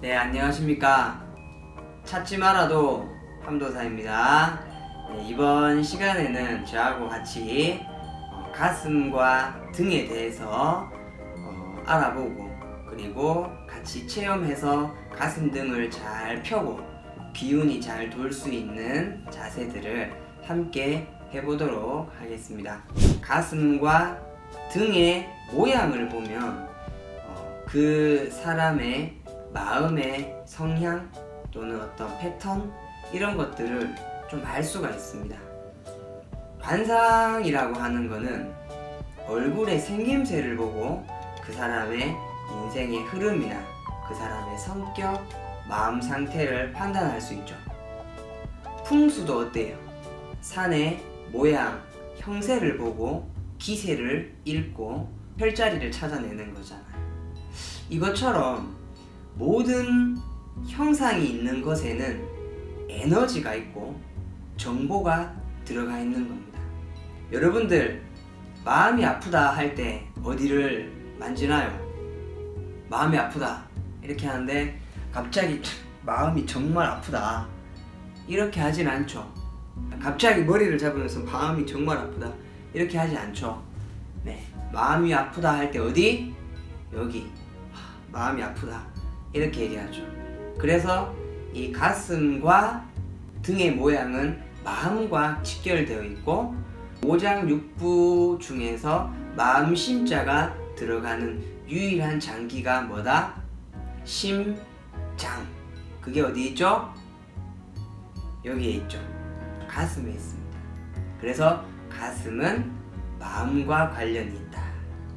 네, 안녕하십니까. 찾지 말아도 함도사입니다. 네, 이번 시간에는 저하고 같이 어, 가슴과 등에 대해서 어, 알아보고 그리고 같이 체험해서 가슴 등을 잘 펴고 기운이 잘 돌 수 있는 자세들을 함께 해보도록 하겠습니다. 가슴과 등의 모양을 보면 어, 그 사람의 마음의 성향 또는 어떤 패턴 이런 것들을 좀 알 수가 있습니다. 관상이라고 하는 거는 얼굴의 생김새를 보고 그 사람의 인생의 흐름이나 그 사람의 성격, 마음 상태를 판단할 수 있죠. 풍수도 어때요? 산의 모양, 형세를 보고 기세를 읽고 혈자리를 찾아내는 거잖아요. 이것처럼 모든 형상이 있는 것에는 에너지가 있고 정보가 들어가 있는 겁니다. 여러분들 마음이 아프다 할 때 어디를 만지나요? 마음이 아프다 이렇게 하는데 갑자기 마음이 정말 아프다 이렇게 하진 않죠. 갑자기 머리를 잡으면서 마음이 정말 아프다 이렇게 하지 않죠. 네, 마음이 아프다 할 때 어디? 여기 하, 마음이 아프다 이렇게 얘기하죠. 그래서 이 가슴과 등의 모양은 마음과 직결되어 있고 오장육부 중에서 마음 심자가 들어가는 유일한 장기가 뭐다? 심장. 그게 어디 있죠? 여기에 있죠. 가슴에 있습니다. 그래서 가슴은 마음과 관련이 있다.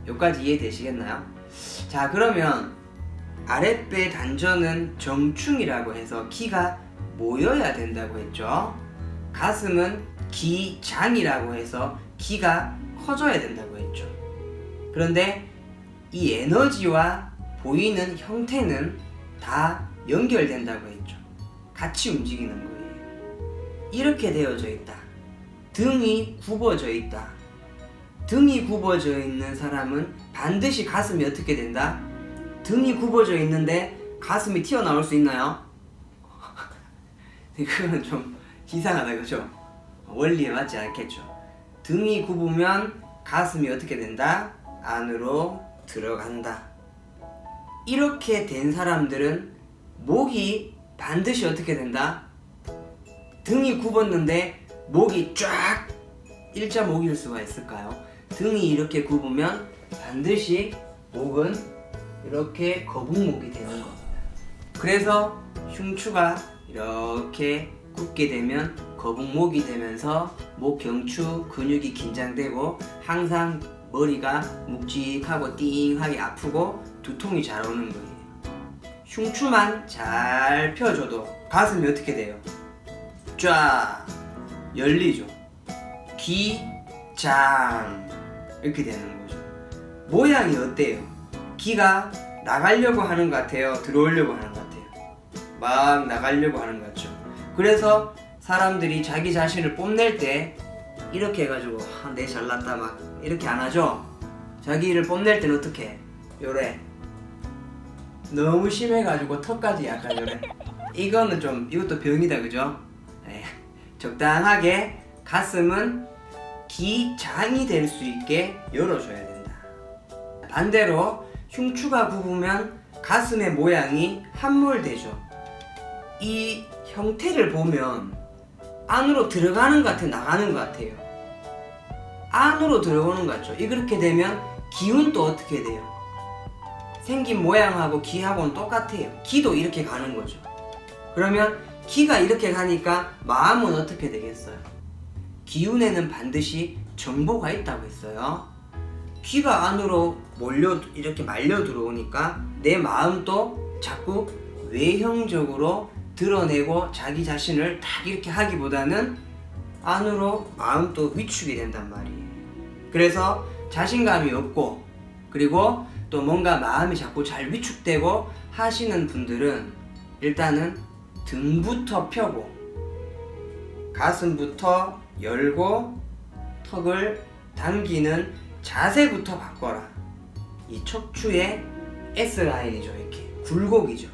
여기까지 이해되시겠나요? 자, 그러면 아랫배 단전은 정충이라고 해서 기가 모여야 된다고 했죠. 가슴은 기장이라고 해서 기가 커져야 된다고 했죠. 그런데 이 에너지와 보이는 형태는 다 연결된다고 했죠. 같이 움직이는 거예요. 이렇게 되어져 있다. 등이 굽어져 있다. 등이 굽어져 있는 사람은 반드시 가슴이 어떻게 된다? 등이 굽어져 있는데 가슴이 튀어나올 수 있나요? 그거는 좀 이상하다 그죠? 원리에 맞지 않겠죠. 등이 굽으면 가슴이 어떻게 된다? 안으로 들어간다. 이렇게 된 사람들은 목이 반드시 어떻게 된다? 등이 굽었는데 목이 쫙 일자 목일 수가 있을까요? 등이 이렇게 굽으면 반드시 목은 이렇게 거북목이 되는 겁니다. 그래서 흉추가 이렇게 굽게 되면 거북목이 되면서 목 경추 근육이 긴장되고 항상 머리가 묵직하고 띵하게 아프고 두통이 잘 오는 거예요. 흉추만 잘 펴줘도 가슴이 어떻게 돼요? 쫙 열리죠. 기장 이렇게 되는 거죠. 모양이 어때요? 기가 나가려고 하는 것 같아요. 들어오려고 하는 것 같아요. 막 나가려고 하는 것 같죠. 그래서 사람들이 자기 자신을 뽐낼 때 이렇게 해가지고 아, 내 잘났다 막 이렇게 안 하죠. 자기를 뽐낼 때는 어떻게? 해? 요래. 너무 심해가지고 턱까지 약간 요래. 이거는 좀 이것도 병이다 그죠? 네. 적당하게 가슴은 기장이 될 수 있게 열어줘야 된다. 반대로 흉추가 굽으면 가슴의 모양이 함몰되죠. 이 형태를 보면 안으로 들어가는 것 같아 나가는 것 같아요. 안으로 들어오는 것 같죠. 이렇게 되면 기운도 어떻게 돼요? 생긴 모양하고 기하고는 똑같아요. 기도 이렇게 가는 거죠. 그러면 기가 이렇게 가니까 마음은 어떻게 되겠어요? 기운에는 반드시 정보가 있다고 했어요. 귀가 안으로 몰려 이렇게 말려 들어오니까 내 마음도 자꾸 외형적으로 드러내고 자기 자신을 딱 이렇게 하기보다는 안으로 마음도 위축이 된단 말이에요. 그래서 자신감이 없고 그리고 또 뭔가 마음이 자꾸 잘 위축되고 하시는 분들은 일단은 등부터 펴고 가슴부터 열고 턱을 당기는 자세부터 바꿔라. 이 척추의 S라인이죠. 이렇게 굴곡이죠.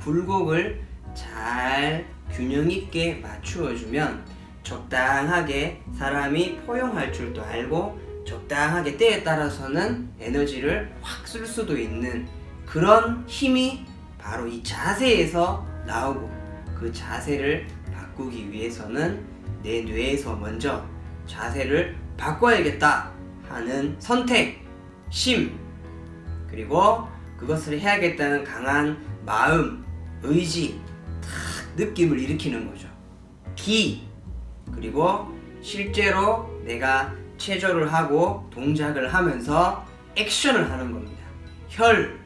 굴곡을 잘 균형 있게 맞추어 주면 적당하게 사람이 포용할 줄도 알고 적당하게 때에 따라서는 에너지를 확 쓸 수도 있는 그런 힘이 바로 이 자세에서 나오고 그 자세를 바꾸기 위해서는 내 뇌에서 먼저 자세를 바꿔야겠다 하는 선택, 심, 그리고 그것을 해야겠다는 강한 마음, 의지, 탁 느낌을 일으키는 거죠. 기, 그리고 실제로 내가 체조를 하고 동작을 하면서 액션을 하는 겁니다. 혈,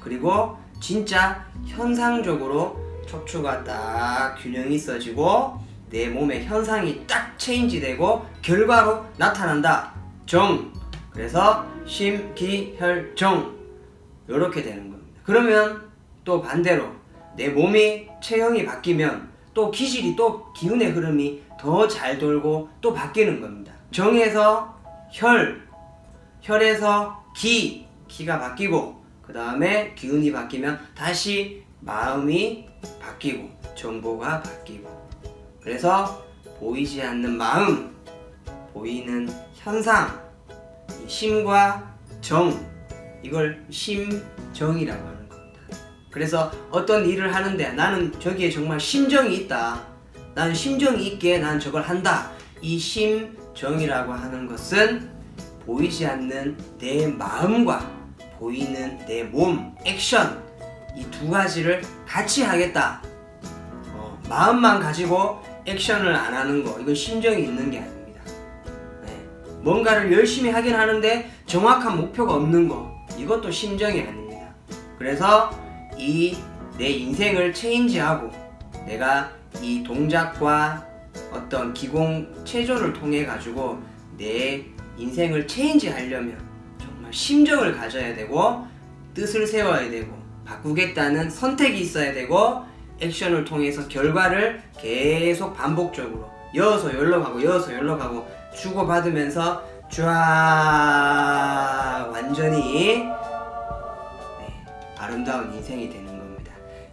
그리고 진짜 현상적으로 척추가 딱 균형이 있어지고 내 몸의 현상이 딱 체인지되고 결과로 나타난다. 정. 그래서 심, 기, 혈, 정. 이렇게 되는 겁니다. 그러면 또 반대로 내 몸이 체형이 바뀌면 또 기질이 또 기운의 흐름이 더 잘 돌고 또 바뀌는 겁니다. 정에서 혈, 혈에서 기, 기가 바뀌고 그 다음에 기운이 바뀌면 다시 마음이 바뀌고 정보가 바뀌고 그래서 보이지 않는 마음, 보이는 현상, 이 심과 정 이걸 심정이라고 하는 겁니다. 그래서 어떤 일을 하는데 나는 저기에 정말 심정이 있다. 나는 심정이 있게 난 저걸 한다. 이 심정이라고 하는 것은 보이지 않는 내 마음과 보이는 내 몸, 액션 이 두 가지를 같이 하겠다. 어, 마음만 가지고 액션을 안 하는 거 이건 심정이 있는 게 아닙니다. 네. 뭔가를 열심히 하긴 하는데 정확한 목표가 없는 거 이것도 심정이 아닙니다. 그래서 이 내 인생을 체인지하고 내가 이 동작과 어떤 기공 체조를 통해 가지고 내 인생을 체인지 하려면 정말 심정을 가져야 되고 뜻을 세워야 되고 바꾸겠다는 선택이 있어야 되고 액션을 통해서 결과를 계속 반복적으로 가고 이어서 열로 가고 주고받으면서 쫙 완전히 네, 아름다운 인생이 되는 겁니다.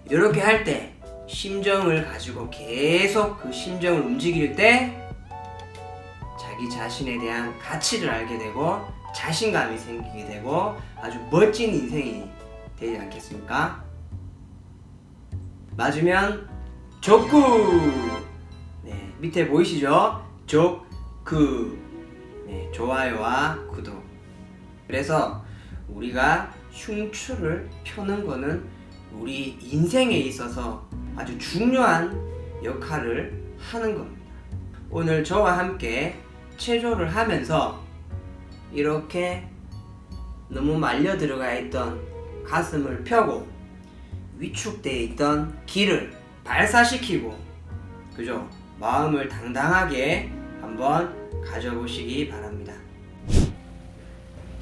이렇게 할 때 심정을 가지고 계속 그 심정을 움직일 때 자기 자신에 대한 가치를 알게 되고 자신감이 생기게 되고 아주 멋진 인생이 되지 않겠습니까? 맞으면 좋구 네, 밑에 보이시죠? 좋 구 네, 좋아요와 구독 그래서 우리가 흉추를 펴는 거는 우리 인생에 있어서 아주 중요한 역할을 하는 겁니다. 오늘 저와 함께 체조를 하면서 이렇게 너무 말려 들어가 있던 가슴을 펴고 위축되어 있던 기를 발사시키고 그죠? 마음을 당당하게 한번 가져보시기 바랍니다.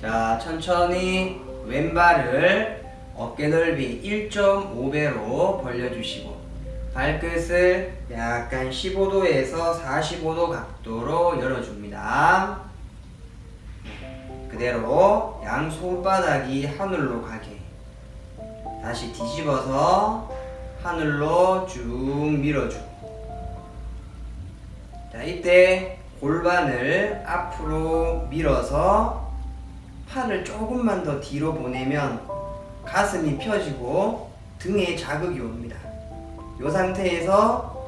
자, 천천히 왼발을 어깨 넓이 1.5배로 벌려주시고 발끝을 약간 15도에서 45도 각도로 열어줍니다. 그대로 양 손바닥이 하늘로 가게 다시 뒤집어서 하늘로 쭉 밀어주고 자 이때 골반을 앞으로 밀어서 팔을 조금만 더 뒤로 보내면 가슴이 펴지고 등에 자극이 옵니다. 이 상태에서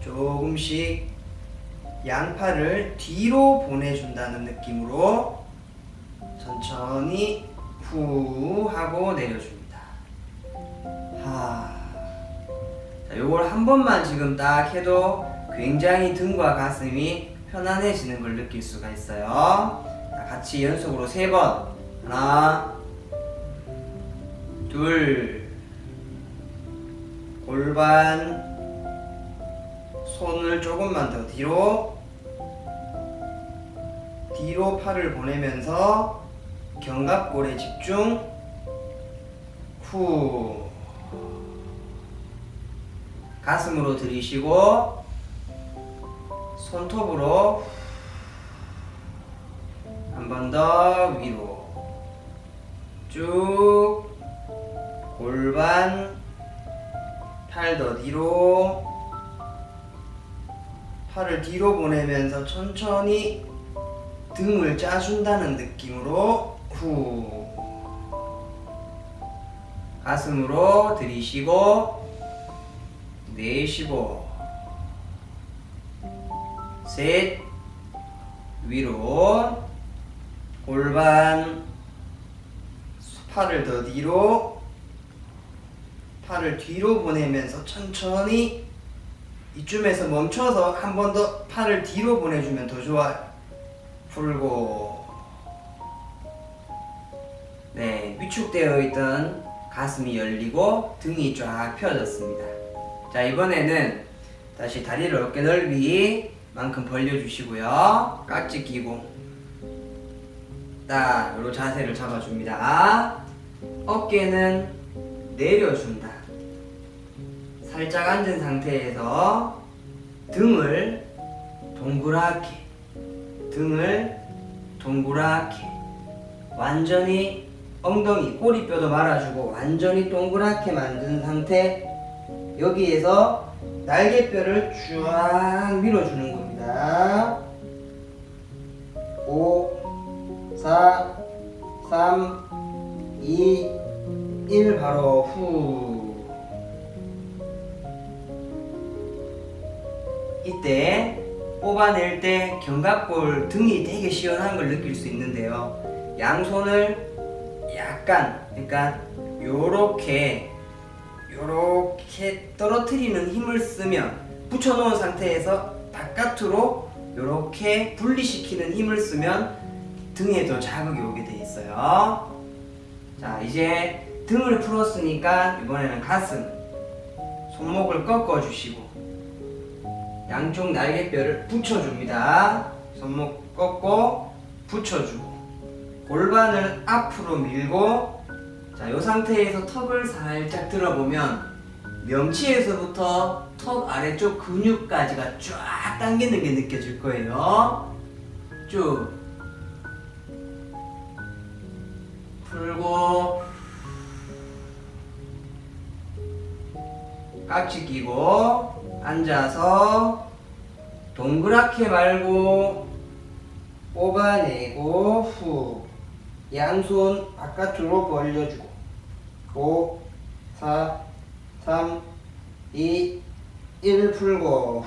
조금씩 양팔을 뒤로 보내준다는 느낌으로 천천히 후 하고 내려줍니다. 하. 자, 요걸 한 번만 지금 딱 해도 굉장히 등과 가슴이 편안해지는 걸 느낄 수가 있어요. 자, 같이 연속으로 세 번. 하나, 둘, 골반, 손을 조금만 더 뒤로, 뒤로 팔을 보내면서 견갑골에 집중, 후, 가슴으로 들이쉬고, 손톱으로 한 번 더 위로 쭉 골반 팔더 뒤로 팔을 뒤로 보내면서 천천히 등을 짜준다는 느낌으로 후 가슴으로 들이쉬고 내쉬고 셋 위로 골반 팔을 더 뒤로 팔을 뒤로 보내면서 천천히 이쯤에서 멈춰서 한 번 더 팔을 뒤로 보내주면 더 좋아요. 풀고 네 위축되어 있던 가슴이 열리고 등이 쫙 펴졌습니다. 자 이번에는 다시 다리를 어깨 넓이 만큼 벌려주시고요. 깍지 끼고 딱 요런 자세를 잡아줍니다. 어깨는 내려준다. 살짝 앉은 상태에서 등을 동그랗게 등을 동그랗게 완전히 엉덩이 꼬리뼈도 말아주고 완전히 동그랗게 만든 상태 여기에서 날개뼈를 쫙 밀어주는 겁니다 5 4 3 2 1 바로 후 이때 뽑아낼 때 견갑골 등이 되게 시원한 걸 느낄 수 있는데요. 양손을 약간 그러니까 요렇게 요렇게 떨어뜨리는 힘을 쓰면 붙여놓은 상태에서 바깥으로 요렇게 분리시키는 힘을 쓰면 등에도 자극이 오게 돼 있어요. 자 이제 등을 풀었으니까 이번에는 가슴 손목을 꺾어 주시고 양쪽 날개뼈를 붙여줍니다. 손목 꺾고 붙여주고 골반을 앞으로 밀고 자, 이 상태에서 턱을 살짝 들어보면 명치에서부터 턱 아래쪽 근육까지가 쫙 당기는 게 느껴질 거예요. 쭉. 풀고. 깍지 끼고 앉아서 동그랗게 말고 뽑아내고 후 양손 바깥으로 벌려주고. 5 4 3 2 1 풀고.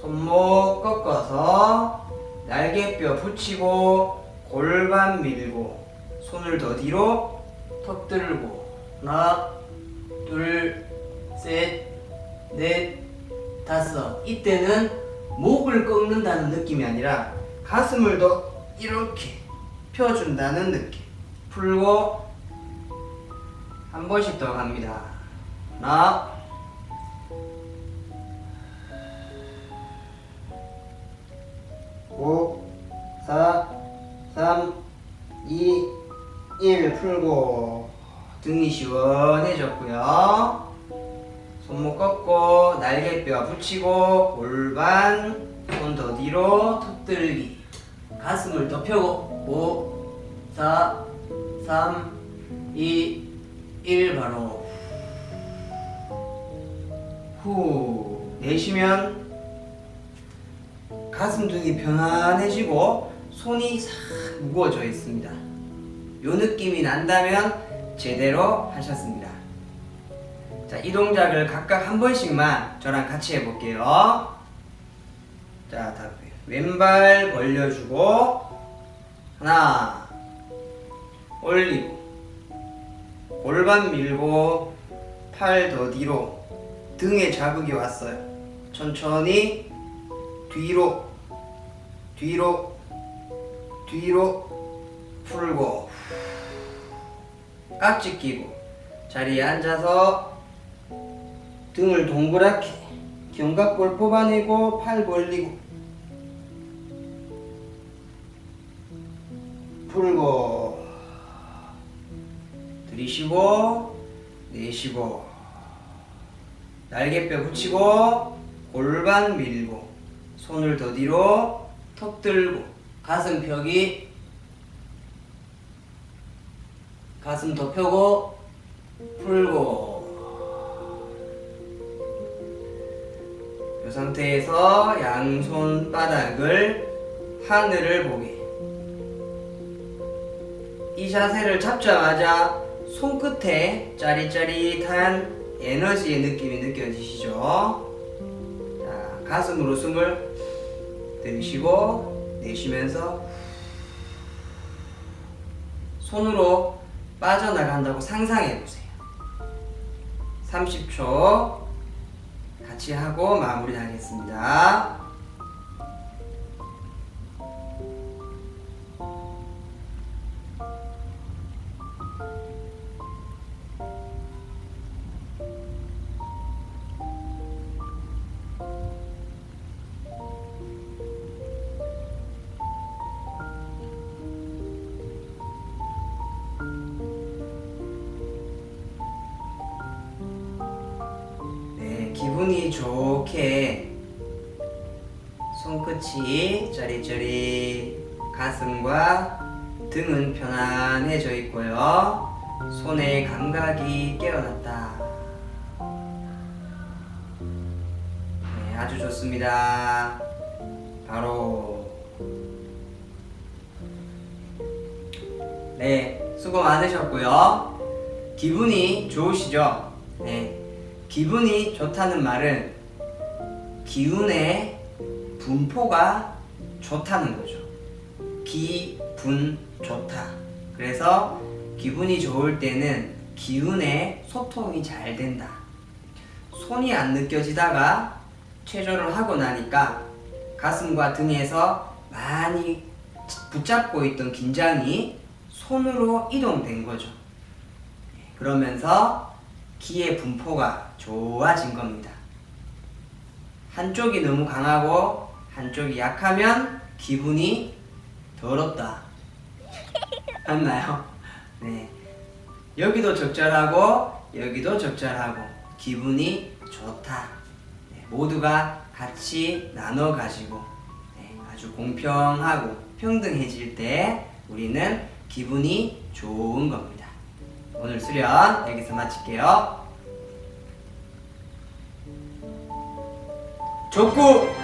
손목 꺾어서 날개뼈 붙이고 골반 밀고 손을 더 뒤로 턱 들고. 하나 둘, 셋, 넷, 다섯. 이때는 목을 꺾는다는 느낌이 아니라 가슴을 더 이렇게 펴준다는 느낌. 풀고 한 번씩 더 갑니다. 하나, 오, 사, 삼, 이, 일 풀고 등이 시원해졌고요. 손목 꺾고 날개뼈 붙이고 골반 손 더 뒤로 턱 들기 가슴을 더 펴고 5 4 3 2 1 바로 후 내쉬면 가슴 등이 편안해지고 손이 싹 무거워져 있습니다. 요 느낌이 난다면 제대로 하셨습니다. 자, 이 동작을 각각 한 번씩만 저랑 같이 해볼게요. 자, 다 왼발 벌려주고 하나 올리고 골반 밀고 팔 더 뒤로 등에 자극이 왔어요. 천천히 뒤로 뒤로 뒤로 풀고 깍지 끼고 자리에 앉아서 등을 동그랗게 견갑골 뽑아내고 팔 벌리고 풀고 들이쉬고 내쉬고 날개뼈 붙이고 골반 밀고 손을 더 뒤로 턱 들고 가슴 펴기. 가슴 더 펴고 풀고 이 상태에서 양손바닥을 하늘을 보기 이 자세를 잡자마자 손끝에 짜릿짜릿한 에너지의 느낌이 느껴지시죠? 자, 가슴으로 숨을 들이쉬고 내쉬면서 손으로 빠져나간다고 상상해 보세요. 30초 같이 하고 마무리 하겠습니다. 네, 기분이 좋게 손끝이 짜릿짜릿 가슴과 등은 편안해져 있고요. 손의 감각이 깨어났다. 네, 아주 좋습니다. 바로 네, 수고 많으셨고요. 기분이 좋으시죠? 네. 기분이 좋다는 말은 기운의 분포가 좋다는 거죠. 기분 좋다. 그래서 기분이 좋을 때는 기운의 소통이 잘 된다. 손이 안 느껴지다가 체조를 하고 나니까 가슴과 등에서 많이 붙잡고 있던 긴장이 손으로 이동된 거죠. 그러면서 기의 분포가 좋아진 겁니다. 한쪽이 너무 강하고 한쪽이 약하면 기분이 더럽다. 맞나요? 네. 여기도 적절하고 여기도 적절하고 기분이 좋다. 네, 모두가 같이 나눠 가지고 네, 아주 공평하고 평등해질 때 우리는 기분이 좋은 겁니다. 오늘 수련 여기서 마칠게요. 족구